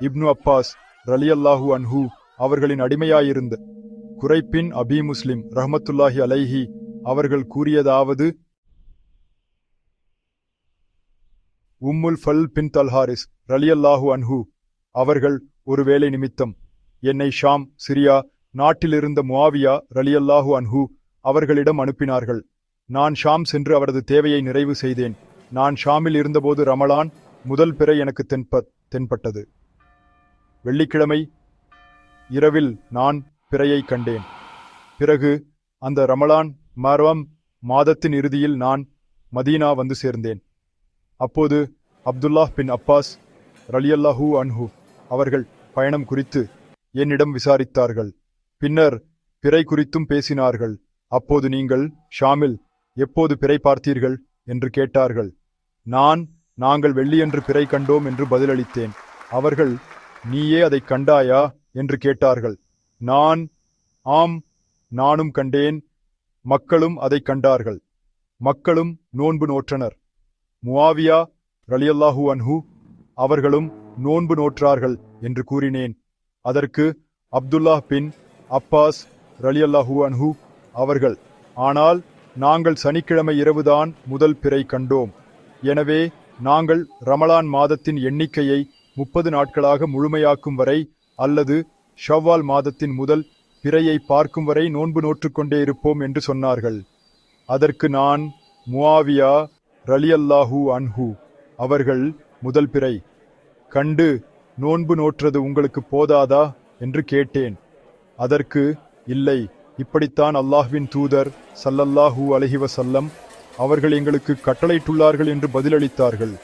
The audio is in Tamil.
இப்னு அப்பாஸ் ரலியல்லாஹு அன்ஹூ அவர்களின் அடிமையாயிருந்த. குறைப்பின் அபி முஸ்லிம் ரஹமத்துல்லாஹி அலைஹி அவர்கள் கூறியதாவது உம்முல் ஃபல் பின் தல்ஹாரிஸ் ரலியல்லாஹு அன்ஹு அவர்கள் ஒரு வேலை நிமித்தம் என்னை ஷாம் சிரியா நாட்டிலிருந்த முவாவியா ரலியல்லாஹு அன்ஹு அவர்களிடம் அனுப்பினார்கள். நான் ஷாம் சென்று அவரது தேவையை நிறைவு செய்தேன். நான் ஷாமில் இருந்தபோது ரமலான் முதல் பிறை எனக்கு தென்ப தென்பட்டது. வெள்ளிக்கிழமை இரவில் நான் பிறையை கண்டேன். பிறகு அந்த ரமலான் மர்வம் மாதத்தின் இறுதியில் நான் மதீனா வந்து சேர்ந்தேன். அப்போது அப்துல்லாஹ் பின் அப்பாஸ் ரலியல்லாஹு அன்ஹு அவர்கள் பயணம் குறித்து என்னிடம் விசாரித்தார்கள். பின்னர் பிறை குறித்தும் பேசினார்கள். அப்போது நீங்கள் ஷாமில் எப்போது பிறை பார்த்தீர்கள் என்று கேட்டார்கள். நான் நாங்கள் வெள்ளியன்று பிறை கண்டோம் என்று பதிலளித்தேன். அவர்கள் நீயே அதைக் கண்டாயா? என்று கேட்டார்கள். நான் ஆம் நானும் கண்டேன். மக்களும் அதைக் கண்டார்கள். மக்களும் நோன்பு நோற்றனர். முவாவியா ரலியல்லாஹு அன்ஹு அவர்களும் நோன்பு நோற்றார்கள் என்று கூறினேன். அதற்கு அப்துல்லாஹ் பின் அப்பாஸ் ரலியல்லாஹு அன்ஹு அவர்கள் ஆனால் நாங்கள் சனிக்கிழமை இரவுதான் முதல் பிறை கண்டோம். எனவே நாங்கள் ரமலான் மாதத்தின் எண்ணிக்கையை முப்பது நாட்களாக முழுமையாக்கும் வரை அல்லது ஷவ்வால் மாதத்தின் முதல் பிறையை பார்க்கும் வரை நோன்பு நோற்றுக்கொண்டே இருப்போம் என்று சொன்னார்கள். அதற்கு நான் முவாவியா ரலியல்லாஹு அன்ஹு அவர்கள் முதல் பிறை கண்டு நோன்பு நோற்றது உங்களுக்கு போதாதா? என்று கேட்டேன். அதற்கு இல்லை இப்படித்தான் அல்லாஹ்வின் தூதர் சல்லல்லாஹூ அலைஹி வஸல்லம் அவர்கள் எங்களுக்கு கட்டளையிட்டுள்ளார்கள் என்று பதிலளித்தார்கள்.